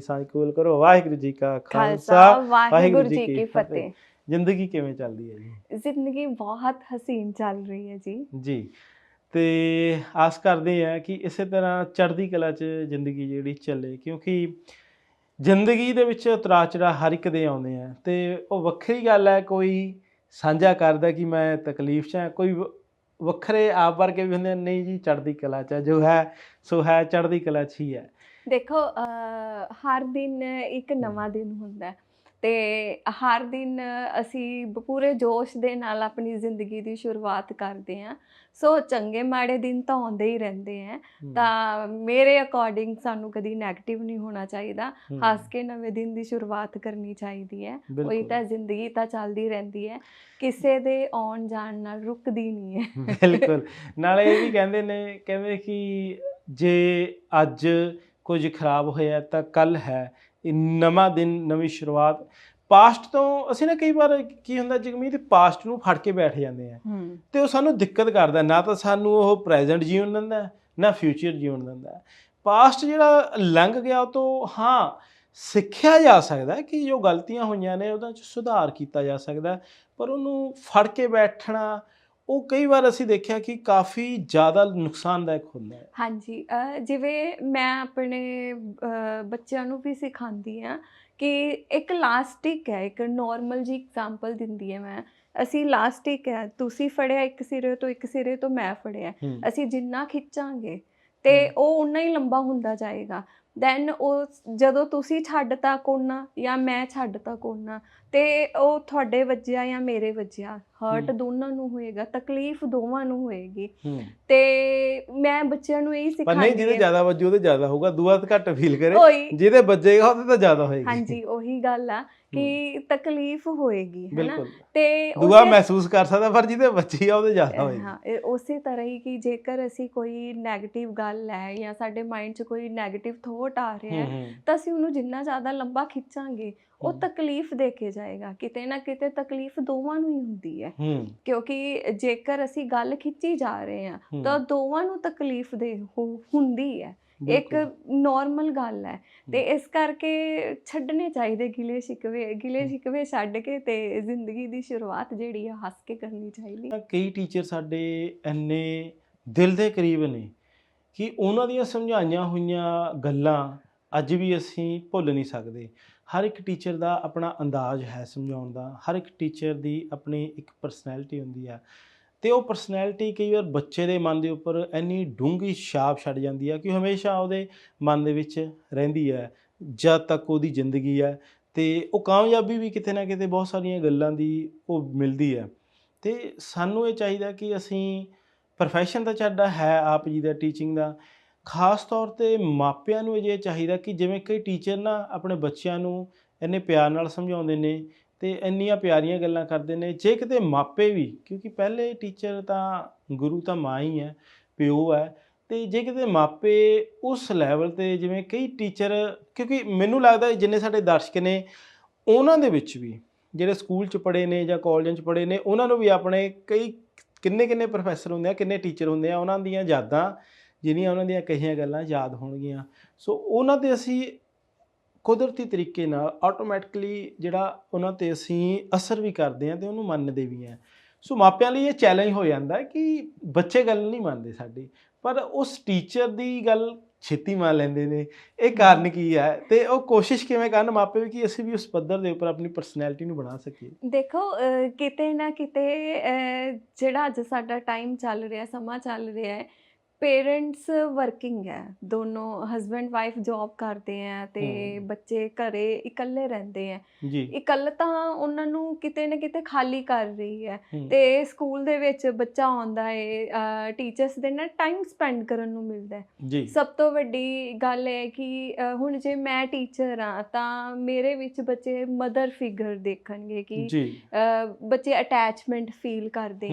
ਸਾਂਝ ਕਬੂਲ ਕਰੋ। ਵਾਹਿਗੁਰੂ ਜੀ ਕਾ ਖਾਲਸਾ ਵਾਹਿਗੁਰੂ ਜੀ ਕੀ ਫਤਿਹ। ਜ਼ਿੰਦਗੀ ਕਿਵੇਂ ਚੱਲਦੀ ਹੈ ਜੀ? ਜ਼ਿੰਦਗੀ ਬਹੁਤ ਹਸੀਨ ਚੱਲ ਰਹੀ ਹੈ ਜੀ। ਜੀ। ਤੇ ਆਸ ਕਰਦੇ ਆ ਕਿ ਇਸੇ ਤਰ੍ਹਾਂ ਚੜ੍ਹਦੀ ਕਲਾ 'ਚ ਜ਼ਿੰਦਗੀ ਜਿਹੜੀ ਚੱਲੇ ਕਿਉਂਕਿ ਜ਼ਿੰਦਗੀ ਦੇ ਵਿੱਚ ਉਤਰਾਅ ਚੜ੍ਹਾਅ ਹਰ ਇੱਕ ਦੇ ਆਉਂਦੇ ਆ। ਤੇ ਉਹ ਵੱਖਰੀ ਗੱਲ ਹੈ ਕੋਈ ਸਾਂਝਾ ਕਰਦਾ ਕਿ ਮੈਂ ਤਕਲੀਫ 'ਚ ਹਾਂ ਕੋਈ ਵੱਖਰੇ ਆਪ ਵਰਗੇ ਵੀ ਹੁੰਦੇ ਆ, ਨਹੀਂ ਜੀ ਚੜ੍ਹਦੀ ਕਲਾ 'ਚ ਜੋ ਹੈ ਸੋ ਹੈ ਚੜ੍ਹਦੀ ਕਲਾ 'ਚ ਹੀ ਹੈ। ਦੇਖੋ ਹਰ ਦਿਨ ਇੱਕ ਨਵਾਂ ਦਿਨ ਹੁੰਦਾ ਤੇ ਹਰ ਦਿਨ ਅਸੀਂ ਪੂਰੇ ਜੋਸ਼ ਦੇ ਨਾਲ ਆਪਣੀ ਜ਼ਿੰਦਗੀ ਦੀ ਸ਼ੁਰੂਆਤ ਕਰਦੇ ਹਾਂ। ਸੋ ਚੰਗੇ ਮਾੜੇ ਦਿਨ ਤਾਂ ਆਉਂਦੇ ਹੀ ਰਹਿੰਦੇ ਆ ਤਾਂ ਮੇਰੇ ਅਕੋਰਡਿੰਗ ਸਾਨੂੰ ਕਦੀ 네ਗੇਟਿਵ ਨਹੀਂ ਹੋਣਾ ਚਾਹੀਦਾ। ਹੱਸ ਕੇ ਨਵੇਂ ਦਿਨ ਦੀ ਸ਼ੁਰੂਆਤ ਕਰਨੀ ਚਾਹੀਦੀ ਹੈ। ਉਹੀ ਬਿਲਕੁਲ। ਤਾਂ ਜ਼ਿੰਦਗੀ ਤਾਂ ਚੱਲਦੀ ਰਹਿੰਦੀ ਹੈ। ਕਿਸੇ ਦੇ ਆਉਣ ਜਾਣ ਨਾਲ ਰੁਕਦੀ ਨਹੀਂ ਹੈ। ਬਿਲਕੁਲ। ਨਾਲੇ ਇਹ ਵੀ ਕਹਿੰਦੇ ਨੇ ਕਹਿੰਦੇ ਕਿ ਜੇ ਅੱਜ ਕੁਝ ਖਰਾਬ ਹੋਇਆ ਤਾਂ ਕੱਲ ਹੈ। ਇਹ ਨਵਾਂ ਦਿਨ ਨਵੀਂ ਸ਼ੁਰੂਆਤ। ਪਾਸਟ ਤੋਂ ਅਸੀਂ ਨਾ ਕਈ ਵਾਰ ਕੀ ਹੁੰਦਾ ਜਗਮੀਤ ਪਾਸਟ ਨੂੰ ਫੜ ਕੇ ਬੈਠ ਜਾਂਦੇ ਆ। ਤੇ ਉਹ ਸਾਨੂੰ ਦਿੱਕਤ ਕਰਦਾ ਨਾ ਤਾਂ ਸਾਨੂੰ ਉਹ ਪ੍ਰੈਜ਼ੈਂਟ ਜੀਉਣ ਦਿੰਦਾ ਨਾ ਫਿਊਚਰ ਜੀਉਣ ਦਿੰਦਾ ਪਾਸਟ ਜਿਹੜਾ ਲੰਘ ਗਿਆ ਉਹ ਤੋਂ ਹਾਂ ਸਿੱਖਿਆ ਜਾ ਸਕਦਾ ਕਿ ਜੋ ਗਲਤੀਆਂ ਹੋਈਆਂ ਨੇ ਉਹਦਾ ਚ ਸੁਧਾਰ ਕੀਤਾ ਜਾ ਸਕਦਾ ਪਰ ਉਹਨੂੰ ਫੜ ਕੇ ਬੈਠਣਾ ਉਹ ਕਈ ਵਾਰ ਅਸੀਂ ਦੇਖਿਆ ਕਿ ਕਾਫੀ ਜ਼ਿਆਦਾ ਨੁਕਸਾਨਦਾਇਕ ਹੁੰਦਾ ਹੈ। ਹਾਂਜੀ ਅਹ ਜਿਵੇਂ ਮੈਂ ਆਪਣੇ ਅਹ ਬੱਚਿਆਂ ਨੂੰ ਵੀ ਸਿਖਾਉਂਦੀ ਆ ਕਿ ਇੱਕ ਲਾਸਟਿਕ ਹੈ ਇੱਕ ਨਾਰਮਲ ਜੀ ਐਗਜ਼ਾਮਪਲ ਦਿੰਦੀ ਹੈ ਮੈਂ। ਅਸੀਂ ਲਾਸਟਿਕ ਹੈ ਤੁਸੀਂ ਫੜਿਆ ਇੱਕ ਸਿਰੇ ਤੋਂ ਇੱਕ ਸਿਰੇ ਤੋਂ ਮੈਂ ਫੜਿਆ। ਹੂੰ, ਅਸੀਂ ਜਿੰਨਾ ਖਿੱਚਾਂਗੇ ਤੇ ਹਮ। ਉਹ ਉਨਾ ਹੀ ਲੰਬਾ ਹੁੰਦਾ ਜਾਏਗਾ। ਦੈਨ ਉਹ ਜਦੋਂ ਤੁਸੀਂ ਛੱਡਤਾ ਕੋਨਾ ਜਾਂ ਮੈਂ ਛੱਡਤਾ ਕੋਨਾ ਤੇ ਉਹ ਤੁਹਾਡੇ ਵੱਜਿਆ ਜਾਂ ਮੇਰੇ ਵੱਜਿਆ ਹਰਟ। ਦੋਨਾਂ ਨੂੰ ਹੋਏਗਾ ਤਕਲੀਫ ਦੋਵਾਂ ਨੂੰ ਹੋਏਗੀ। ਤੇ ਮੈਂ ਬੱਚਿਆਂ ਨੂੰ ਇਹ ਪਰ ਸਿਖਾਉਂਦੀ ਨਹੀਂ ਜਿਹਦੇ। ਜ਼ਿਆਦਾ ਵੱਜੂ ਉਹਦੇ ਜ਼ਿਆਦਾ ਹੋਊਗਾ ਦੂਆ ਤਾਂ ਘੱਟ ਫੀਲ ਕਰੇ। ਜਿਹਦੇ ਵੱਜੇਗਾ ਉਹਦੇ ਤਾਂ ਜ਼ਿਆਦਾ ਹੋਏਗੀ। ਹਾਂਜੀ ਉਹੀ ਗੱਲ ਆ ਕਿ ਤਕਲੀਫ ਹੋਏਗੀ ਹੈਨਾ? ਤੇ ਦੂਆ ਮਹਿਸੂਸ ਕਰ ਸਕਦਾ ਪਰ ਜਿਹਦੇ ਵੱਜੀ ਆ ਉਹਦੇ ਜ਼ਿਆਦਾ ਹੋਏਗੀ। ਹਾਂ ਇਹ ਉਸੇ ਤਰ੍ਹਾਂ ਹੀ ਕਿ ਜੇਕਰ ਅਸੀਂ ਕੋਈ 네ਗੇਟਿਵ ਗੱਲ ਹੈ ਜਾਂ ਸਾਡੇ ਮਾਈਂਡ 'ਚ ਕੋਈ 네ਗੇਟਿਵ ਥੋਟ ਆ ਰਿਹਾ ਤਾਂ ਅਸੀਂ ਉਹਨੂੰ ਜਿੰਨਾ ਜ਼ਿਆਦਾ ਲੰਬਾ ਖਿੱਚਾਂਗੇ ਉਹ। ਤਕਲੀਫ ਦੇ ਕੇ ਜਾਏਗਾ ਕਿਤੇ ਨਾ ਕਿਤੇ ਤਕਲੀਫ ਦੋਵਾਂ ਨੂੰ ਹੀ ਹੁੰਦੀ ਹੈ। ਕਿਉਂਕਿ ਜੇਕਰ ਅਸੀਂ ਗੱਲ ਖਿੱਚੀ ਜਾ ਰਹੇ ਹਾਂ ਤਾਂ ਦੋਵਾਂ ਨੂੰ ਤਕਲੀਫ ਦੇ ਹੁੰਦੀ ਹੈ। ਇੱਕ। ਨਾਰਮਲ ਗੱਲ ਹੈ। ਤੇ ਇਸ ਕਰਕੇ ਛੱਡਣੇ ਚਾਹੀਦੇ ਗਿਲੇ ਸ਼ਿਕਵੇ ਗਿਲੇ। ਸ਼ਿਕਵੇ ਛੱਡ ਕੇ ਤੇ ਜ਼ਿੰਦਗੀ ਦੀ ਸ਼ੁਰੂਆਤ ਜਿਹੜੀ ਆ ਹੱਸ ਕੇ ਕਰਨੀ ਚਾਹੀਦੀ। ਕਈ ਟੀਚਰ ਸਾਡੇ ਇੰਨੇ ਦਿਲ ਦੇ ਕਰੀਬ ਨੇ ਕਿ ਉਹਨਾਂ ਦੀਆਂ ਸਮਝਾਈਆਂ ਹੋਈਆਂ ਗੱਲਾਂ ਅੱਜ ਵੀ ਅਸੀਂ ਭੁੱਲ ਨਹੀਂ ਸਕਦੇ। ਹਰ ਇੱਕ ਟੀਚਰ ਦਾ ਆਪਣਾ ਅੰਦਾਜ਼ ਹੈ ਸਮਝਾਉਣ ਦਾ, ਹਰ ਇੱਕ ਟੀਚਰ ਦੀ ਆਪਣੀ ਇੱਕ ਪਰਸਨੈਲਿਟੀ ਹੁੰਦੀ ਹੈ। ਤੇ ਉਹ ਪਰਸਨੈਲਿਟੀ ਕਈ ਵਾਰ ਬੱਚੇ ਦੇ ਮਨ ਦੇ ਉੱਪਰ ਇੰਨੀ ਡੂੰਘੀ ਛਾਪ ਛੱਡ ਜਾਂਦੀ ਹੈ ਕਿ ਉਹ ਹਮੇਸ਼ਾ ਉਹਦੇ ਮਨ ਦੇ ਵਿੱਚ ਰਹਿੰਦੀ ਹੈ, ਜਦ ਤੱਕ ਉਹਦੀ ਜ਼ਿੰਦਗੀ ਹੈ। ਤੇ ਉਹ ਕਾਮਯਾਬੀ ਵੀ ਕਿਤੇ ਨਾ ਕਿਤੇ ਬਹੁਤ ਸਾਰੀਆਂ ਗੱਲਾਂ ਦੀ ਉਹ ਮਿਲਦੀ ਹੈ। ਤੇ ਸਾਨੂੰ ਇਹ ਚਾਹੀਦਾ ਕਿ ਅਸੀਂ ਪ੍ਰੋਫੈਸ਼ਨ ਤਾਂ ਸਾਡਾ ਹੈ ਆਪ ਜੀ ਦਾ ਟੀਚਿੰਗ ਦਾ ਖਾਸ ਤੌਰ ਤੇ ਮਾਪਿਆਂ ਨੂੰ ਇਹ ਚਾਹੀਦਾ ਕਿ ਜਿਵੇਂ ਕਈ ਟੀਚਰ ਨਾ ਆਪਣੇ ਬੱਚਿਆਂ ਨੂੰ ਇੰਨੇ ਪਿਆਰ ਨਾਲ ਸਮਝਾਉਂਦੇ ਨੇ ਤੇ ਇੰਨੀਆਂ ਪਿਆਰੀਆਂ ਗੱਲਾਂ ਕਰਦੇ ਨੇ, ਜੇ ਕਿਤੇ ਮਾਪੇ ਵੀ, ਕਿਉਂਕਿ ਪਹਿਲੇ ਟੀਚਰ ਤਾਂ ਗੁਰੂ ਤਾਂ ਮਾਂ ਹੀ ਹੈ, ਪਿਓ ਹੈ, ਤੇ ਜੇ ਕਿਤੇ ਮਾਪੇ ਉਸ ਲੈਵਲ ਤੇ ਜਿਵੇਂ ਕਈ ਟੀਚਰ ਕਿਉਂਕਿ ਮੈਨੂੰ ਲੱਗਦਾ ਜਿੰਨੇ ਸਾਡੇ ਦਰਸ਼ਕ ਨੇ, ਉਹਨਾਂ ਦੇ ਵਿੱਚ ਵੀ ਜਿਹੜੇ ਸਕੂਲ ਚ ਪੜ੍ਹੇ ਨੇ ਜਾਂ ਕਾਲਜਾਂ ਚ ਪੜ੍ਹੇ ਨੇ, ਉਹਨਾਂ ਨੂੰ ਵੀ ਆਪਣੇ ਕਈ ਕਿੰਨੇ ਕਿੰਨੇ ਪ੍ਰੋਫੈਸਰ ਹੁੰਦੇ ਆ, ਕਿੰਨੇ ਟੀਚਰ ਹੁੰਦੇ ਆ, ਉਹਨਾਂ ਦੀਆਂ ਯਾਦਾਂ ਜਿਹੜੀਆਂ ਉਹਨਾਂ ਦੀਆਂ ਕਹੀਆਂ ਗੱਲਾਂ ਯਾਦ ਹੋਣਗੀਆਂ। ਸੋ ਉਹਨਾਂ ਤੇ ਅਸੀਂ ਕੁਦਰਤੀ ਤਰੀਕੇ ਨਾਲ ਆਟੋਮੈਟਿਕਲੀ ਜਿਹੜਾ ਉਹਨਾਂ ਤੇ ਅਸੀਂ ਅਸਰ ਵੀ ਕਰਦੇ ਹਾਂ ਤੇ ਉਹਨੂੰ ਮੰਨਦੇ ਵੀ ਹਾਂ। ਸੋ ਮਾਪਿਆਂ ਲਈ ਇਹ ਚੈਲੰਜ ਹੋ ਜਾਂਦਾ ਕਿ ਬੱਚੇ ਗੱਲ ਨਹੀਂ ਮੰਨਦੇ ਸਾਡੀ, ਪਰ ਉਸ ਟੀਚਰ ਦੀ ਗੱਲ ਛੇਤੀ ਮੰਨ ਲੈਂਦੇ ਨੇ। ਇਹ ਕਾਰਨ ਕੀ ਹੈ ਤੇ ਉਹ ਕੋਸ਼ਿਸ਼ ਕਿਵੇਂ ਕਰਨ ਮਾਪੇ ਵੀ ਕਿ ਅਸੀਂ ਵੀ ਉਸ ਪੱਧਰ ਦੇ ਉੱਪਰ ਆਪਣੀ ਪਰਸਨੈਲਿਟੀ ਨੂੰ ਬਣਾ ਸਕੀਏ? ਦੇਖੋ ਕਿਤੇ ਨਾ ਕਿਤੇ ਜਿਹੜਾ ਅੱਜ ਸਾਡਾ ਟਾਈਮ ਚੱਲ ਰਿਹਾ, ਸਮਾਂ ਚੱਲ ਰਿਹਾ ਹੈ ਪੇਰੈਂਟਸ ਵਰਕਿੰਗ ਹੈ ਦੋਨੋਂ ਹਸਬੰਡ ਵਾਈਫ ਜੌਬ ਕਰਦੇ ਆ ਤੇ। ਬੱਚੇ ਘਰੇ ਇਕੱਲੇ ਰਹਿੰਦੇ ਆ ਇਕੱਲਤਾ ਉਹਨਾਂ ਨੂੰ ਕਿਤੇ ਨਾ ਕਿਤੇ ਖਾਲੀ ਕਰ ਰਹੀ ਹੈ ਤੇ ਸਕੂਲ ਦੇ ਵਿੱਚ ਬੱਚਾ ਆਉਂਦਾ ਹੈ ਟੀਚਰਸ ਦੇ ਨਾਲ ਟਾਈਮ ਸਪੈਂਡ ਕਰਨ ਨੂੰ ਮਿਲਦਾ ਹੈ। ਸਭ ਤੋਂ ਵੱਡੀ ਗੱਲ ਹੈ ਕਿ ਹੁਣ ਜੇ ਮੈਂ ਟੀਚਰ ਆ ਤਾਂ ਮੇਰੇ ਵਿੱਚ ਬੱਚੇ ਮਦਰ ਫਿਗਰ ਦੇਖਣਗੇ ਕਿ ਬੱਚੇ ਅਟੈਚਮੈਂਟ ਫੀਲ ਕਰਦੇ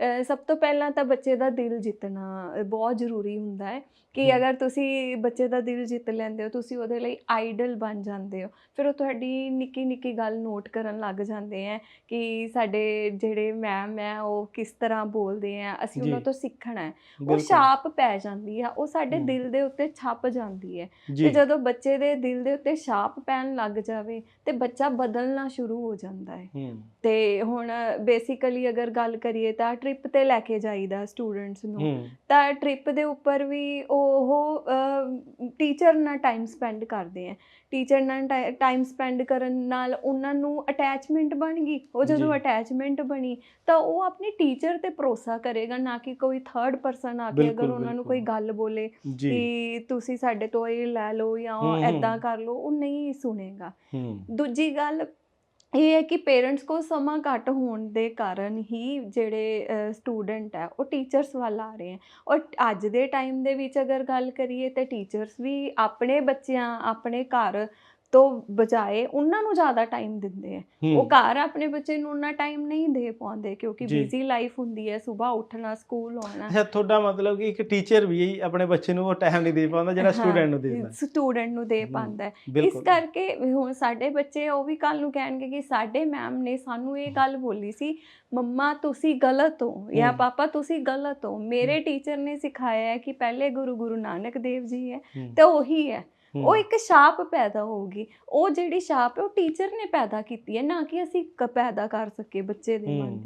ਅ, ਸਭ ਤੋਂ ਪਹਿਲਾਂ ਤਾਂ ਬੱਚੇ ਦਾ ਦਿਲ ਜਿੱਤਣਾ ਅ, ਬਹੁਤ ਜ਼ਰੂਰੀ ਹੁੰਦਾ ਹੈ ਕਿ। ਅਗਰ ਤੁਸੀਂ ਬੱਚੇ ਦਾ ਦਿਲ ਜਿੱਤ ਲੈਂਦੇ ਹੋ ਤੁਸੀਂ ਉਹਦੇ ਲਈ ਆਈਡਲ ਬਣ ਜਾਂਦੇ ਹੋ ਫਿਰ ਉਹ ਤੁਹਾਡੀ ਨਿੱਕੀ ਨਿੱਕੀ ਗੱਲ ਨੋਟ ਕਰਨ ਲੱਗ ਜਾਂਦੇ ਹੈ ਕਿ ਸਾਡੇ ਜਿਹੜੇ ਮੈਮ ਹੈ ਉਹ ਕਿਸ ਤਰ੍ਹਾਂ ਬੋਲਦੇ ਆ ਅਸੀਂ ਉਹਨਾਂ। ਤੋਂ ਸਿੱਖਣਾ ਹੈ ਉਹ ਛਾਪ ਪੈ ਜਾਂਦੀ ਆ ਉਹ ਸਾਡੇ। ਦਿਲ ਦੇ ਉੱਤੇ ਛਪ ਜਾਂਦੀ ਹੈ ਤੇ ਜਦੋਂ ਬੱਚੇ ਦੇ ਦਿਲ ਦੇ ਉੱਤੇ ਛਾਪ ਪੈਣ ਲੱਗ ਜਾਵੇ ਤੇ ਬੱਚਾ ਬਦਲਣਾ ਸ਼ੁਰੂ ਹੋ ਜਾਂਦਾ ਹੈ ਤੇ ਹੁਣ ਬੇਸਿਕਲੀ ਅਗਰ ਗੱਲ ਕਰੀਏ ਤਾਂ ਟ੍ਰਿਪ ਤੇ ਲੈ ਕੇ ਜਾਈਦਾ ਸਟੂਡੈਂਟਸ ਨੂੰ ਤਾਂ ਟ੍ਰਿਪ ਦੇ ਉੱਪਰ ਵੀ ਉਹ ਟੀਚਰ ਨਾਲ ਟਾਈਮ ਸਪੈਂਡ ਕਰਦੇ ਆ ਟੀਚਰ ਨਾਲ ਟਾਈਮ ਸਪੈਂਡ ਕਰਨ ਨਾਲ ਉਹਨਾਂ ਨੂੰ ਅਟੈਚਮੈਂਟ ਬਣ ਗਈ ਉਹ ਜਦੋਂ। ਅਟੈਚਮੈਂਟ ਬਣੀ ਤਾਂ ਉਹ ਆਪਣੇ ਟੀਚਰ ਤੇ ਭਰੋਸਾ ਕਰੇਗਾ ਨਾ ਕਿ ਕੋਈ ਥਰਡ ਪਰਸਨ ਆ ਕੇ ਅਗਰ ਉਹਨਾਂ ਨੂੰ ਕੋਈ। ਗੱਲ ਬੋਲੇ ਕਿ ਤੁਸੀਂ ਸਾਡੇ ਤੋਂ ਇਹ ਲੈ ਲਓ ਜਾਂ। ਐਦਾਂ ਕਰ ਲਓ ਉਹ ਨਹੀਂ ਸੁਣੇਗਾ ਦੂਜੀ ਗੱਲ ਇਹ ਹੈ ਕਿ ਪੇਰੈਂਟਸ ਕੋਲ ਸਮਾਂ ਘੱਟ ਹੋਣ ਦੇ ਕਾਰਨ ਹੀ ਜਿਹੜੇ ਸਟੂਡੈਂਟ ਹੈ, ਉਹ ਟੀਚਰਸ ਵੱਲ ਆ ਰਹੇ ਹੈ। ਔਰ ਅੱਜ ਦੇ ਟਾਈਮ ਦੇ ਵਿੱਚ ਅਗਰ ਗੱਲ ਕਰੀਏ ਤੇ ਟੀਚਰਸ ਵੀ ਆਪਣੇ ਬੱਚਿਆਂ, ਆਪਣੇ ਘਰ ਤੋਂ ਬਜਾਏ ਉਹਨਾਂ ਨੂੰ ਜ਼ਿਆਦਾ ਟਾਈਮ ਦਿੰਦੇ ਹੈ ਉਹ ਘਰ ਆਪਣੇ ਬੱਚੇ ਨੂੰ ਉਹਨਾਂ ਟਾਈਮ ਨਹੀਂ ਦੇ ਪਾਉਂਦੇ ਕਿਉਂਕਿ। ਬਿਜ਼ੀ ਲਾਈਫ ਹੁੰਦੀ ਹੈ ਸਵੇਰ ਉੱਠਣਾ ਸਕੂਲ ਆਉਣਾ। ਅੱਛਾ ਤੁਹਾਡਾ ਮਤਲਬ ਕਿ ਇੱਕ ਟੀਚਰ ਵੀ ਆਪਣੇ ਬੱਚੇ ਨੂੰ ਉਹ ਟਾਈਮ ਨਹੀਂ ਦੇ ਪਾਉਂਦਾ ਜਿਹੜਾ ਸਟੂਡੈਂਟ ਨੂੰ ਦੇਦਾ। ਸਟੂਡੈਂਟ ਨੂੰ ਦੇ ਪਾਉਂਦਾ ਹੈ। ਇਸ ਕਰਕੇ ਹੁਣ ਸਾਡੇ ਬੱਚੇ ਉਹ ਵੀ ਕੱਲ ਨੂੰ ਕਹਿਣਗੇ ਕਿ ਸਾਡੇ ਮੈਮ ਨੇ ਸਾਨੂੰ ਇਹ ਗੱਲ ਬੋਲੀ ਸੀ ਮੰਮਾ ਤੁਸੀਂ ਗਲਤ ਹੋ ਜਾਂ। ਪਾਪਾ ਤੁਸੀਂ ਗਲਤ ਹੋ। ਮੇਰੇ ਟੀਚਰ ਨੇ ਸਿਖਾਇਆ ਹੈ ਕਿ ਪਹਿਲੇ ਗੁਰੂ ਗੁਰੂ ਨਾਨਕ ਦੇਵ ਜੀ ਹੈ। ਤੇ ਉਹੀ ਹੂੰ, ਉਹ ਇੱਕ ਛਾਪ ਪੈਦਾ ਹੋਊਗੀ ਉਹ ਜਿਹੜੀ ਛਾਪ ਹੈ ਉਹ ਟੀਚਰ ਨੇ ਪੈਦਾ ਕੀਤੀ ਹੈ ਨਾ ਕਿ ਅਸੀਂ ਕ- ਪੈਦਾ ਕਰ ਸਕੇ ਬੱਚੇ ਦੇ ਮਨ